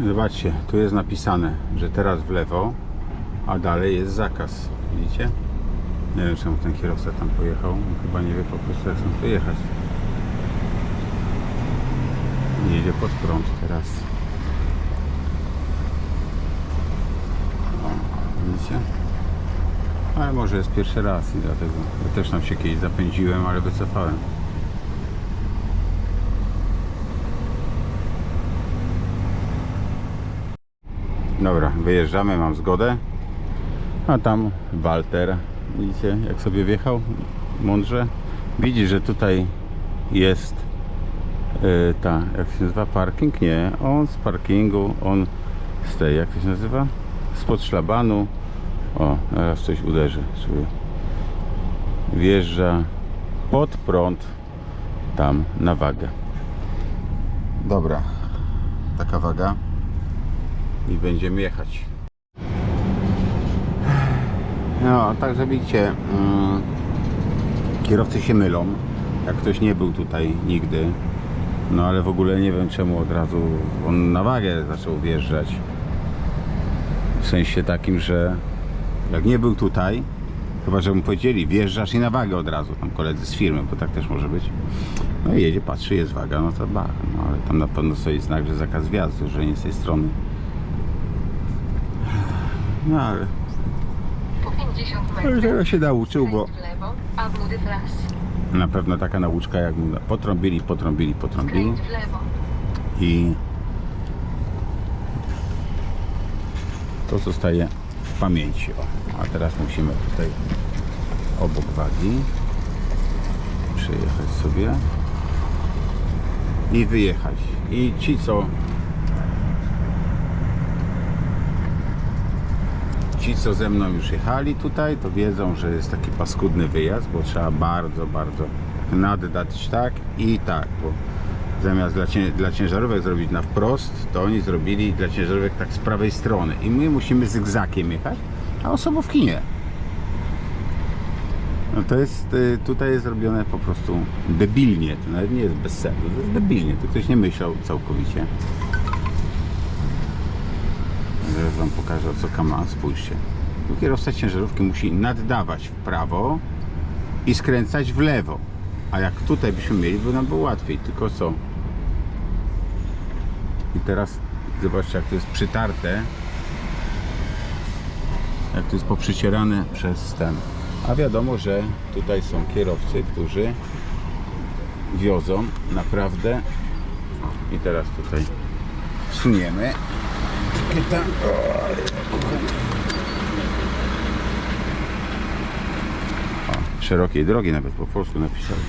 Zobaczcie, tu jest napisane, że teraz w lewo, a dalej jest zakaz. Widzicie? Nie wiem czemu ten kierowca tam pojechał. Chyba nie wie po prostu jak stąd wyjechać. Jedzie pod prąd teraz. O, widzicie? Ale może jest pierwszy raz i dlatego. Ja też tam się kiedyś zapędziłem, ale wycofałem. Dobra, wyjeżdżamy, mam zgodę. A tam Walter, widzicie jak sobie wjechał mądrze. Widzi, że tutaj jest yy, ta, jak się nazywa, parking? Nie, on z parkingu, on z tej, jak to się nazywa? Spod szlabanu. O, teraz coś uderzy. Sobie. Wjeżdża pod prąd tam na wagę. Dobra, taka waga i będziemy jechać. No, także widzicie, mm, kierowcy się mylą. Jak ktoś nie był tutaj nigdy, no ale w ogóle nie wiem czemu od razu on na wagę zaczął wjeżdżać. W sensie takim, że jak nie był tutaj, chyba że mu powiedzieli, wjeżdżasz i na wagę od razu, tam koledzy z firmy, bo tak też może być. No i jedzie, patrzy, jest waga, no to ba, no ale tam na pewno stoi znak, że zakaz wjazdu, że nie z tej strony. No ale Po 50 ale metrów. tego się nauczył, bo na pewno taka nauczka jak mu potrąbili, potrąbili, potrąbili i to zostaje w pamięci. O, a teraz musimy tutaj obok wagi przejechać sobie i wyjechać. I ci co ci co ze mną już jechali tutaj, to wiedzą, że jest taki paskudny wyjazd, bo trzeba bardzo, bardzo naddać tak i tak, bo zamiast dla, dla ciężarówek zrobić na wprost, to oni zrobili dla ciężarówek tak z prawej strony i my musimy zygzakiem jechać, a osobówki nie. No to jest, y, tutaj jest zrobione po prostu debilnie, to nawet nie jest bez sensu, to jest debilnie, to ktoś nie myślał całkowicie. Zaraz wam pokażę o co kama, spójrzcie. Kierowca ciężarówki musi naddawać w prawo i skręcać w lewo. A jak tutaj byśmy mieli, by nam było łatwiej. Tylko co? I teraz zobaczcie jak to jest przytarte. Jak to jest poprzycierane przez ten. A wiadomo, że tutaj są kierowcy, którzy wiozą naprawdę. I teraz tutaj suniemy. Etykieta. O, szerokiej drogi nawet po polsku napisali.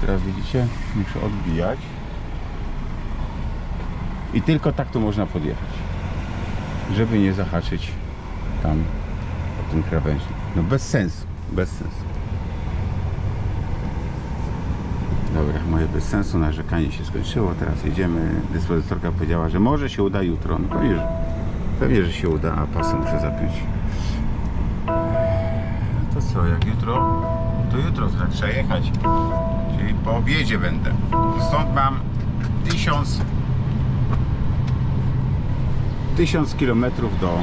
Teraz widzicie, muszę odbijać. I tylko tak tu można podjechać. Żeby nie zahaczyć tam o tym krawężnik. No bez sensu, bez sensu. Dobra, moje bez sensu narzekanie się skończyło. Teraz jedziemy. Dyspozytorka powiedziała, że może się uda jutro. No że, pewnie, że się uda, a pasy muszę zapiąć. To co, jak jutro? To jutro trzeba jechać. Czyli po obiedzie będę. Stąd mam tysiąc tysiąc kilometrów do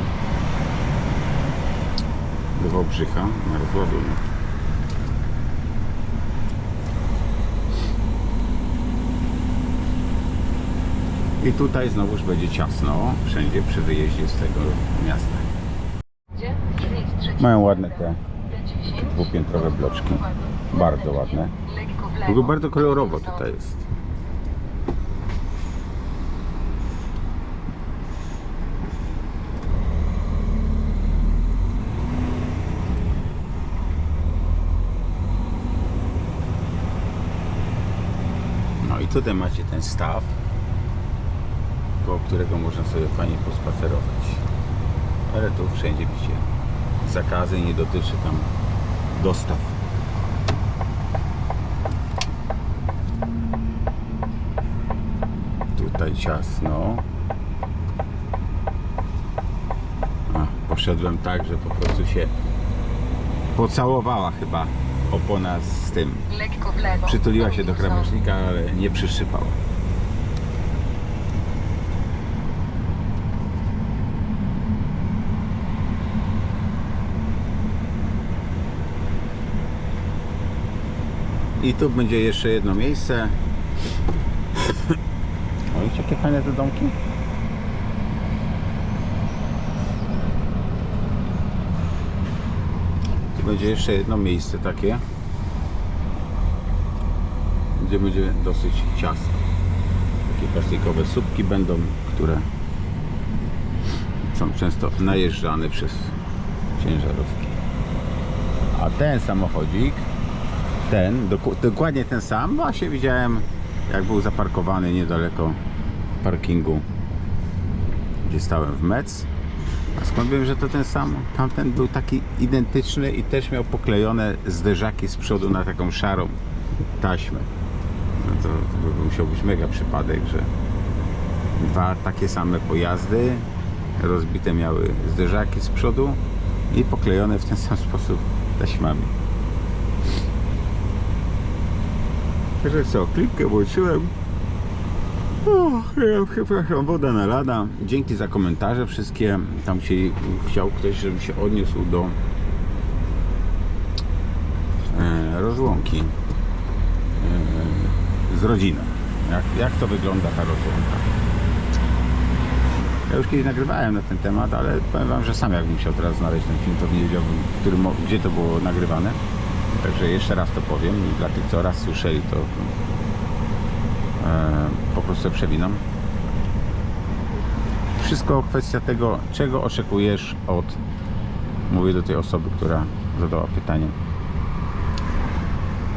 Wałbrzycha na rozładunek. I tutaj znowuż będzie ciasno, wszędzie przy wyjeździe z tego miasta. Mają ładne te D10. dwupiętrowe bloczki. Bardzo ładne. W ogóle bardzo kolorowo tutaj jest. No i tutaj macie ten staw, koło którego można sobie fajnie pospacerować. Ale tu wszędzie widzicie zakazy nie dotyczy tam dostaw. Tutaj ciasno. A, poszedłem tak, że po prostu się pocałowała chyba opona z tym. Przytuliła się do krawężnika, ale nie przyszypała. I tu będzie jeszcze jedno miejsce. O, jakie fajne te domki? Tu będzie jeszcze jedno miejsce takie, gdzie będzie dosyć ciasno. Takie plastikowe słupki będą, które są często najeżdżane przez ciężarówki. A ten samochodzik, ten, doku- dokładnie ten sam, właśnie widziałem jak był zaparkowany niedaleko parkingu, gdzie stałem w Metz. A skąd wiem, że to ten sam? Tamten był taki identyczny i też miał poklejone zderzaki z przodu na taką szarą taśmę. No to, to musiał być mega przypadek, że dwa takie same pojazdy rozbite miały zderzaki z przodu i poklejone w ten sam sposób taśmami. Także co, klipkę włączyłem. O, przepraszam, woda nalana. Dzięki za komentarze wszystkie. Tam się chciał ktoś, żebym się odniósł do e, rozłąki e, z rodziną. Jak, jak to wygląda ta rozłąka? Ja już kiedyś nagrywałem na ten temat, ale powiem Wam, że sam jakbym chciał teraz znaleźć ten film, to wiedziałbym, gdzie to było nagrywane. Także jeszcze raz to powiem i dla tych, co raz słyszeli, to e, po prostu przewinam. Wszystko kwestia tego, czego oczekujesz od, mówię do tej osoby, która zadała pytanie,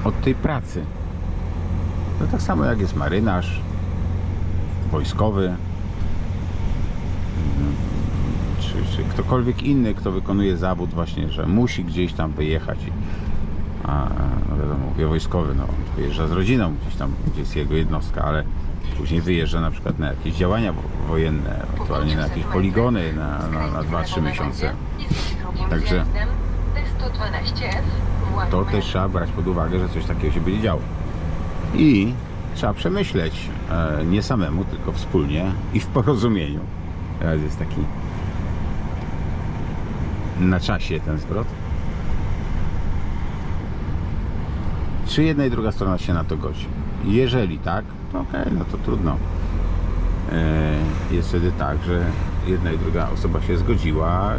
od tej pracy. No tak samo jak jest marynarz, wojskowy, czy, czy ktokolwiek inny, kto wykonuje zawód właśnie, że musi gdzieś tam wyjechać. A, no wiadomo, wojskowy, no, wyjeżdża z rodziną gdzieś tam, gdzie jest jego jednostka, ale później wyjeżdża na przykład na jakieś działania wo- wojenne, ewentualnie na jakieś poligony na, na, na 2-3 miesiące. Także To też trzeba brać pod uwagę, że coś takiego się będzie działo. I trzeba przemyśleć, e, nie samemu, tylko wspólnie i w porozumieniu. Teraz jest taki na czasie ten zwrot. Czy jedna i druga strona się na to godzi? Jeżeli tak, to okej, no to trudno. E, Jest wtedy tak, że jedna i druga osoba się zgodziła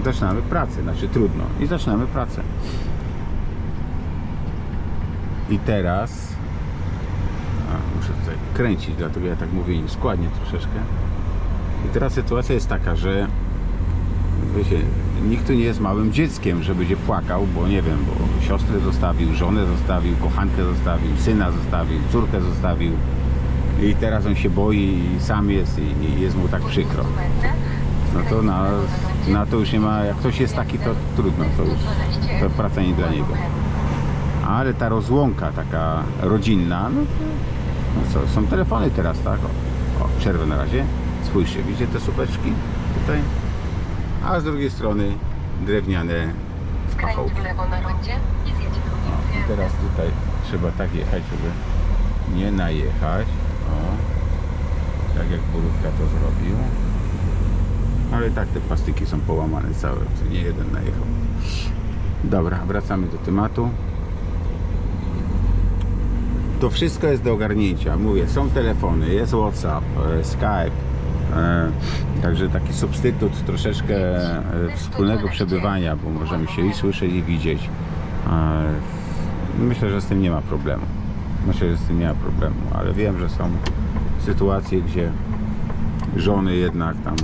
i zaczynamy pracę. Znaczy trudno. I zaczynamy pracę. I teraz a, muszę tutaj kręcić, dlatego ja tak mówię składnie troszeczkę. I teraz sytuacja jest taka, że wiecie, nikt tu nie jest małym dzieckiem, że będzie płakał, bo nie wiem, bo siostrę zostawił, żonę zostawił, kochankę zostawił, syna zostawił, córkę zostawił i teraz on się boi i sam jest i, jest mu tak przykro. No to na, na to już nie ma, jak ktoś jest taki, to trudno, to już to praca nie dla niego. Ale ta rozłąka taka rodzinna, no to no co, są telefony teraz, tak? O, o, przerwę na razie. Spójrzcie, widzicie te słupeczki tutaj? A z drugiej strony drewniane Skręć w lewo na rondzie i zjedź drugim teraz tutaj trzeba tak jechać, żeby nie najechać. O, tak jak borówka to zrobił. Ale tak te plastyki są połamane całe, to nie jeden najechał. Dobra, wracamy do tematu. To wszystko jest do ogarnięcia. Mówię, są telefony, jest WhatsApp, e, Skype. E, także taki substytut troszeczkę e, wspólnego przebywania, bo możemy się i słyszeć i widzieć. E, myślę, że z tym nie ma problemu. Myślę, że z tym nie ma problemu, ale wiem, że są sytuacje, gdzie żony jednak tam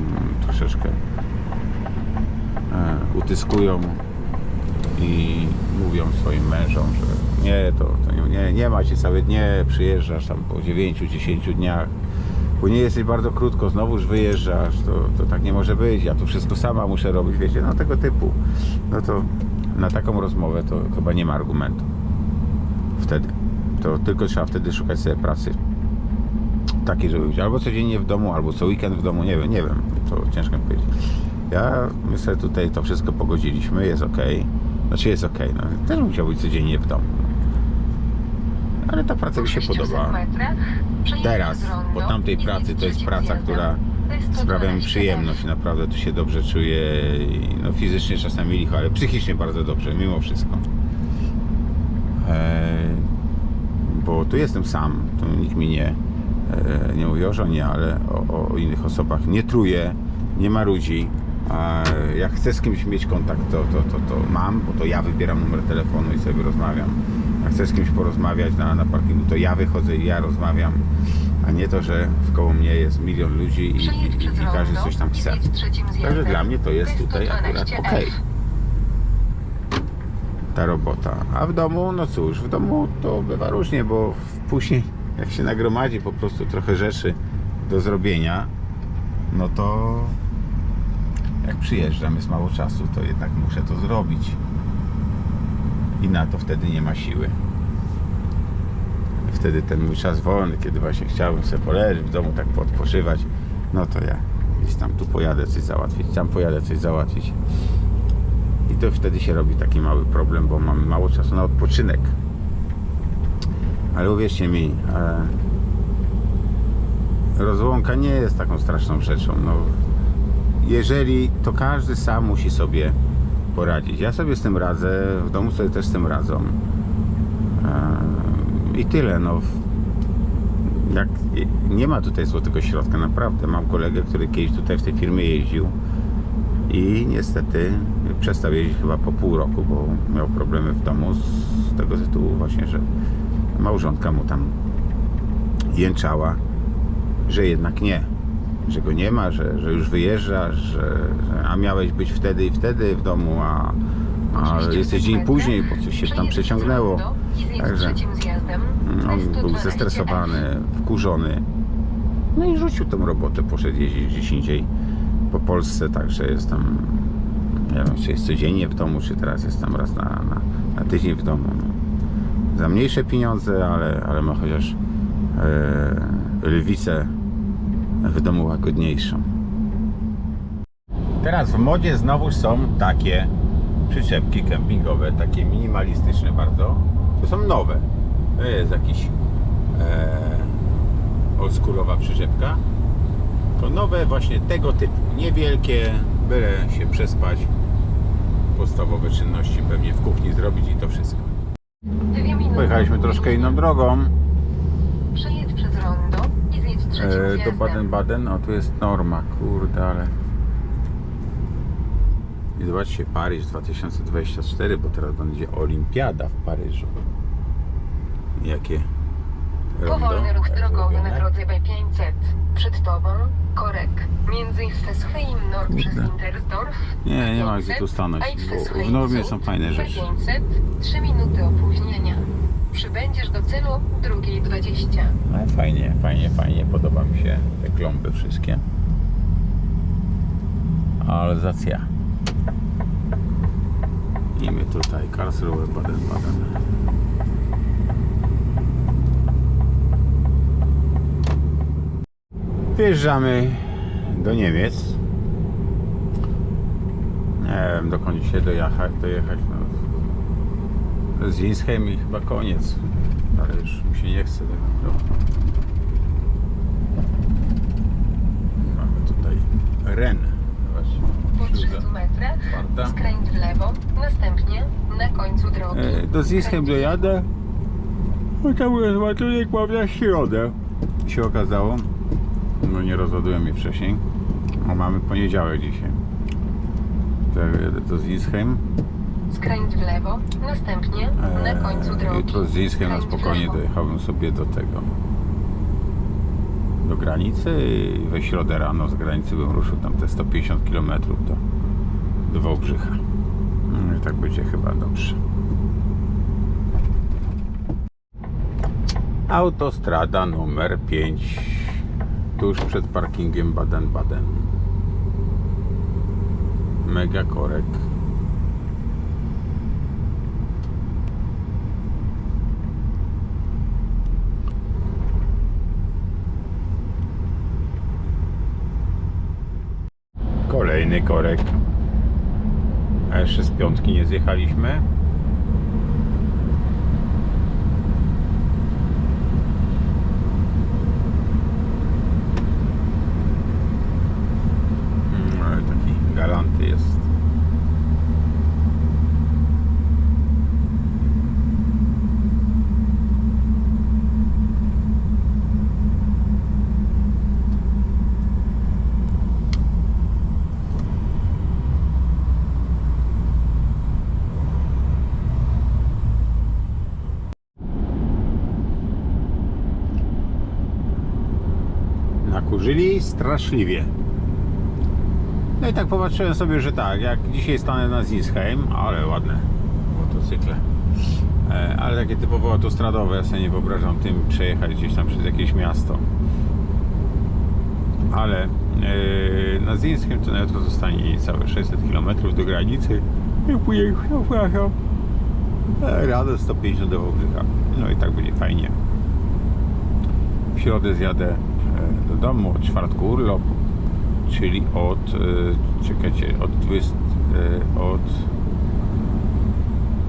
troszeczkę utyskują i mówią swoim mężom, że nie, to, to nie, nie, nie macie całe dnie, przyjeżdżasz tam po 9-10 dniach, później jesteś bardzo krótko, znowuż wyjeżdżasz, to, to tak nie może być, ja to wszystko sama muszę robić, wiecie, no tego typu. No to na taką rozmowę to chyba nie ma argumentu. Wtedy. To tylko trzeba wtedy szukać sobie pracy takiej, żeby być albo codziennie w domu, albo co weekend w domu, nie wiem, nie wiem, to ciężko mi powiedzieć. Ja, my sobie tutaj to wszystko pogodziliśmy, jest ok. Znaczy jest ok, no też bym chciał być codziennie w domu. Ale ta praca mi się podoba. Teraz, po tamtej pracy, to jest praca, która sprawia mi przyjemność. Naprawdę tu się dobrze czuję. No fizycznie czasami licho, ale psychicznie bardzo dobrze, mimo wszystko. Eee, tu jestem sam, tu nikt mi nie, e, nie mówi o żonie, ale o, o innych osobach. Nie truje, nie ma ludzi. A jak chcę z kimś mieć kontakt, to, to, to, to mam, bo to ja wybieram numer telefonu i sobie rozmawiam. Jak chcę z kimś porozmawiać na, na parkingu, to ja wychodzę i ja rozmawiam, a nie to, że wkoło mnie jest milion ludzi i, i, przez i każdy coś tam i chce. Także dla mnie to jest tutaj akurat 12F. okej. Ta robota. A w domu, no cóż, w domu to bywa różnie, bo później jak się nagromadzi po prostu trochę rzeczy do zrobienia, no to jak przyjeżdżam, jest mało czasu, to jednak muszę to zrobić. I na to wtedy nie ma siły. Wtedy ten mój czas wolny, kiedy właśnie chciałbym sobie poleżeć w domu, tak podpoczywać, no to ja gdzieś tam tu pojadę coś załatwić, tam pojadę coś załatwić. I to wtedy się robi taki mały problem, bo mamy mało czasu na odpoczynek. Ale uwierzcie mi, e, rozłąka nie jest taką straszną rzeczą. No, jeżeli to każdy sam musi sobie poradzić. Ja sobie z tym radzę, w domu sobie też z tym radzą. E, I tyle. No, jak, nie ma tutaj złotego środka, naprawdę. Mam kolegę, który kiedyś tutaj w tej firmie jeździł i niestety przestał jeździć chyba po pół roku, bo miał problemy w domu z tego tytułu właśnie, że małżonka mu tam jęczała, że jednak nie, że go nie ma, że, że już wyjeżdża, że, a miałeś być wtedy i wtedy w domu, a, a jesteś dzień sekwencję. później, bo coś się tam Przejedź przeciągnęło. Także zjazdem. on był 12F. zestresowany, wkurzony. No i rzucił tą robotę, poszedł jeździć gdzieś indziej po Polsce, także jest tam, nie wiem, czy jest codziennie w domu, czy teraz jest tam raz na, na, na tydzień w domu. No. Za mniejsze pieniądze, ale, ale ma chociaż e, lwicę w domu łagodniejszą. Teraz w modzie znowu są takie przyczepki kempingowe, takie minimalistyczne bardzo. To są nowe. To jest jakiś e, oldschoolowa przyczepka. To nowe właśnie tego typu. Niewielkie, byle się przespać. Podstawowe czynności pewnie w kuchni zrobić i to wszystko. Pojechaliśmy troszkę inną drogą Przejedź przez rondo i zjedź trzecim e, do. Baden-Baden. O, tu jest norma, kurde, ale... I zobaczcie, Paryż 2024, bo teraz będzie olimpiada w Paryżu. Jakie Powolny ruch drogowy na drodze B500. Przed tobą korek. Między Stesheim Nord przez Intersdorf. Nie, nie ma gdzie tu stanąć, bo w normie są fajne rzeczy. 500, 3 minuty opóźnienia. Przybędziesz do celu drugiej 20. No fajnie, fajnie, fajnie. Podoba mi się te klomby wszystkie. Alzacja. I my tutaj, Karlsruhe, Baden-Baden. Wjeżdżamy do Niemiec. Nie wiem, dokąd dzisiaj dojechać, dojechać no. Z Winsheim i chyba koniec. Ale już mi się nie chce tak naprawdę. Mamy tutaj Ren. Po Zobaczcie. 300 metrach Czwarta. skręć w lewo, następnie na końcu drogi. E, Do Zinsheim dojadę. No tam ładunek mam na środę. Się okazało. No nie rozładują mnie wcześniej. O, mamy poniedziałek dzisiaj. Tak, jedę do Zinsheim. Skręć w lewo, następnie na końcu drogi. E, Jutro z Zinsheim na spokojnie dojechałbym sobie do tego. Do granicy i we środę rano z granicy bym ruszył tam te 150 km do, do Wałbrzycha. No i tak będzie chyba dobrze. Autostrada numer 5 tuż przed parkingiem Baden-Baden. Mega korek. Kolejny korek. A jeszcze z piątki nie zjechaliśmy. Mm, ale taki galanty jest. Zakurzyli straszliwie. No i tak popatrzyłem sobie, że tak, jak dzisiaj stanę na Zinsheim, ale ładne motocykle. E, Ale takie typowo autostradowe, ja sobie nie wyobrażam tym przejechać gdzieś tam przez jakieś miasto. Ale e, na Zinsheim to nawet zostanie niecałe 600 km do granicy. I wracam. E, Radę 150 do Wałbrzycha. No i tak będzie fajnie. W środę zjadę domu, od czwartku urlop, czyli od, e, czekajcie, od 20, e, od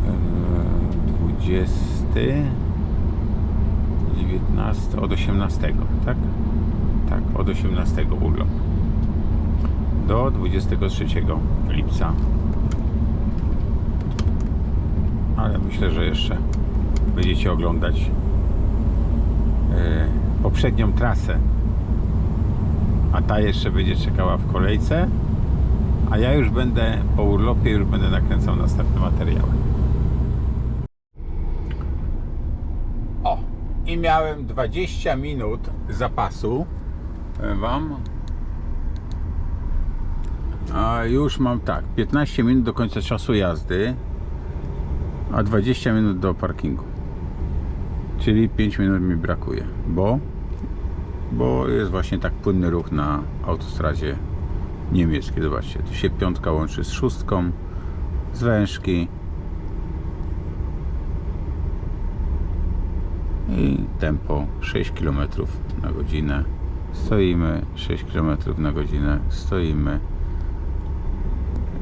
e, 20, 19, od 18, tak? Tak, od 18 urlop. Do 23 lipca. Ale myślę, że jeszcze będziecie oglądać e, poprzednią trasę. A ta jeszcze będzie czekała w kolejce. A ja już będę po urlopie, już będę nakręcał następne materiały. O, i miałem 20 minut zapasu. Powiem Wam. A już mam tak, 15 minut do końca czasu jazdy, a 20 minut do parkingu. Czyli 5 minut mi brakuje, bo bo jest właśnie tak płynny ruch na autostradzie niemieckiej. Zobaczcie, tu się piątka łączy z szóstką, z wężki i tempo 6 km na godzinę. Stoimy 6 km na godzinę, stoimy.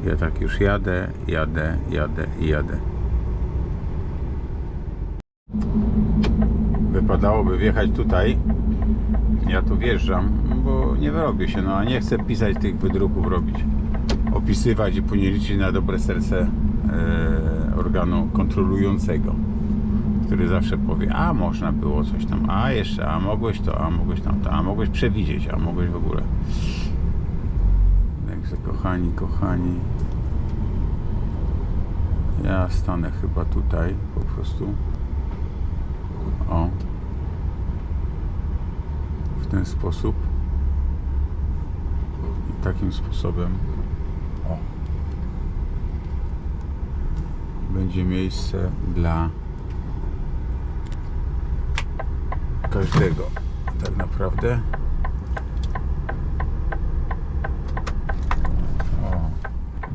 Ja tak już jadę, jadę, jadę i jadę. Wypadałoby wjechać tutaj. Ja tu wjeżdżam, bo nie wyrobię się, no a nie chcę pisać tych wydruków robić. Opisywać i później liczyć na dobre serce e, organu kontrolującego, który zawsze powie, a można było coś tam, a jeszcze, a mogłeś to, a mogłeś tamto, a mogłeś przewidzieć, a mogłeś w ogóle. Także kochani, kochani, ja stanę chyba tutaj po prostu. O. Ten sposób. I takim sposobem. O. Będzie miejsce dla każdego. Tak naprawdę. O.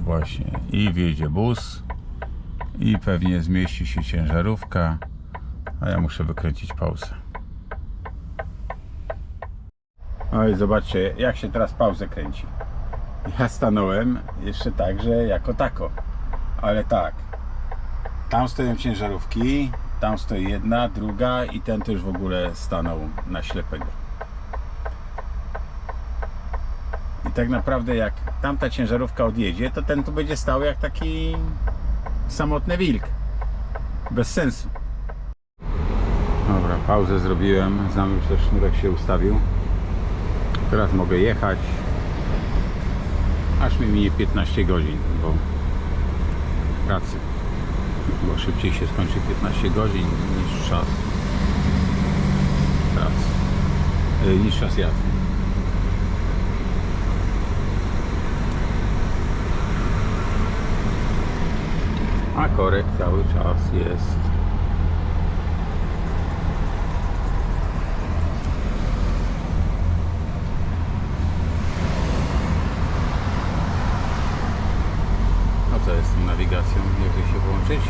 Właśnie. I wjedzie bus. I pewnie zmieści się ciężarówka. A ja muszę wykręcić pauzę. Oj, zobaczcie, jak się teraz pauzę kręci. Ja stanąłem jeszcze tak, że jako tako. Ale tak. Tam stoją ciężarówki, tam stoi jedna, druga i ten też w ogóle stanął na ślepego. I tak naprawdę jak tamta ciężarówka odjedzie, to ten tu będzie stał jak taki samotny wilk. Bez sensu. Dobra, pauzę zrobiłem. Znam już też sznurek się ustawił. Teraz mogę jechać. Aż mi minie 15 godzin, bo pracy. Bo szybciej się skończy 15 godzin niż czas. E, Niż czas jazdy. A korek cały czas jest. A co jest z tą nawigacją? Jak to się włączyć?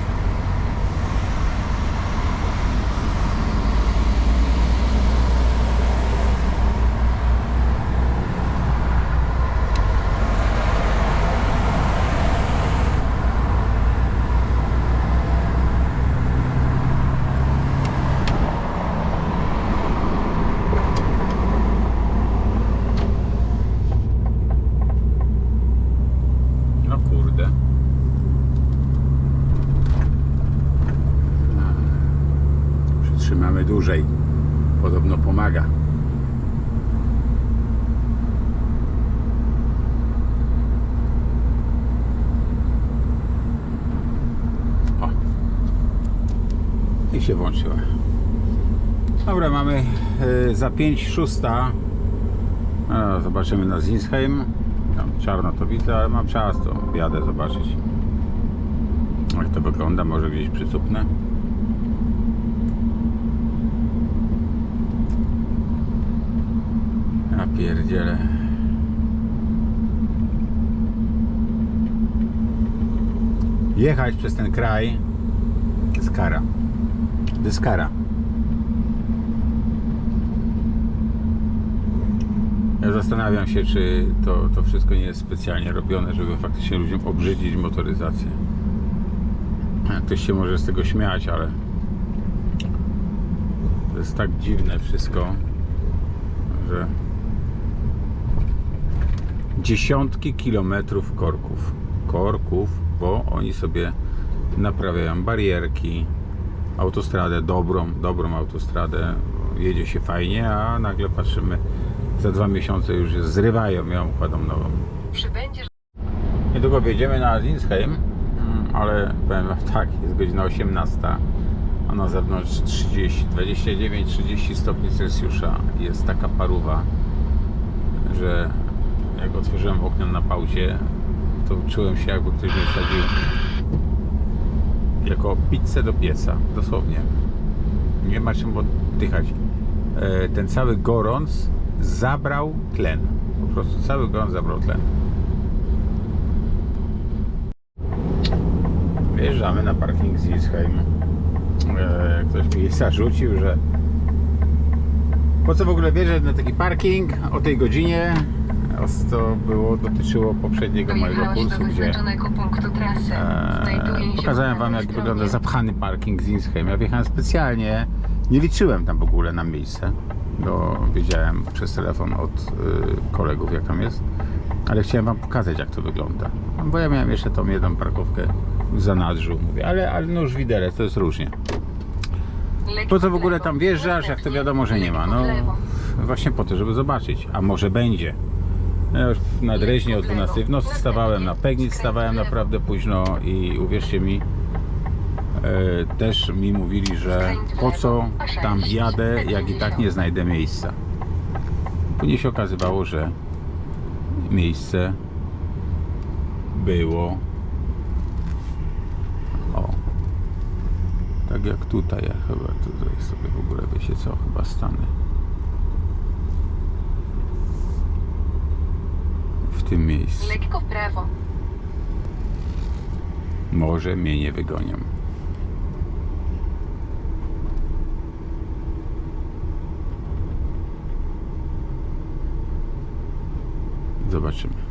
No kurde. Przytrzymamy dłużej. Podobno pomaga. O. I się włączyła. Dobra, mamy e, za 5 szósta No, zobaczymy na Zinsheim. Tam czarno to widzę, ale mam czas, to jadę zobaczyć. Jak to wygląda, może gdzieś przycupnę. Ja pierdzielę. Jechać przez ten kraj to jest kara. To jest kara. Ja zastanawiam się, czy to, to wszystko nie jest specjalnie robione, żeby faktycznie ludziom obrzydzić motoryzację. Ktoś się może z tego śmiać, ale to jest tak dziwne wszystko, że dziesiątki kilometrów korków. Korków, bo oni sobie naprawiają barierki, autostradę, dobrą, dobrą autostradę, jedzie się fajnie, a nagle patrzymy, za dwa miesiące już je zrywają ją, układą nową. Przybędziesz Niedługo wjedziemy na Zinsheim, mm, ale powiem wam tak, jest godzina 18, a na zewnątrz 30, 29-30 stopni Celsjusza. Jest taka paruwa, że jak otworzyłem okno na pauzie, to czułem się jakby ktoś mi wsadził jako pizzę do pieca, dosłownie. Nie ma czym oddychać. E, Ten cały gorąc zabrał tlen. Po prostu cały gorąc zabrał tlen. Wjeżdżamy na parking Zisheim. E, Ktoś mi zarzucił, że po co w ogóle wjeżdżać na taki parking o tej godzinie? To było, dotyczyło poprzedniego mojego kursu, gdzie się pokazałem po wam jak wygląda zapchany parking z Insheim. Ja wjechałem specjalnie, nie liczyłem tam w ogóle na miejsce, bo wiedziałem przez telefon od y, kolegów jak tam jest, ale chciałem wam pokazać jak to wygląda. No, Bo ja miałem jeszcze tą jedną parkowkę w zanadrzu, mówię, ale, ale no już widelec, to jest różnie. Po co w ogóle tam wjeżdżasz, jak to wiadomo, że nie ma? No właśnie po to, żeby zobaczyć, a może będzie. Ja już na Dreźnie o 12 w nocy stawałem, na Pegnic stawałem naprawdę późno i uwierzcie mi, też mi mówili, że po co tam jadę, jak i tak nie znajdę miejsca. Później się okazywało, że miejsce było o tak jak tutaj, ja chyba tutaj sobie w ogóle wiecie co, chyba stanę w tym miejscu. Lekko w prawo. Może mnie nie wygonią. Zobaczymy.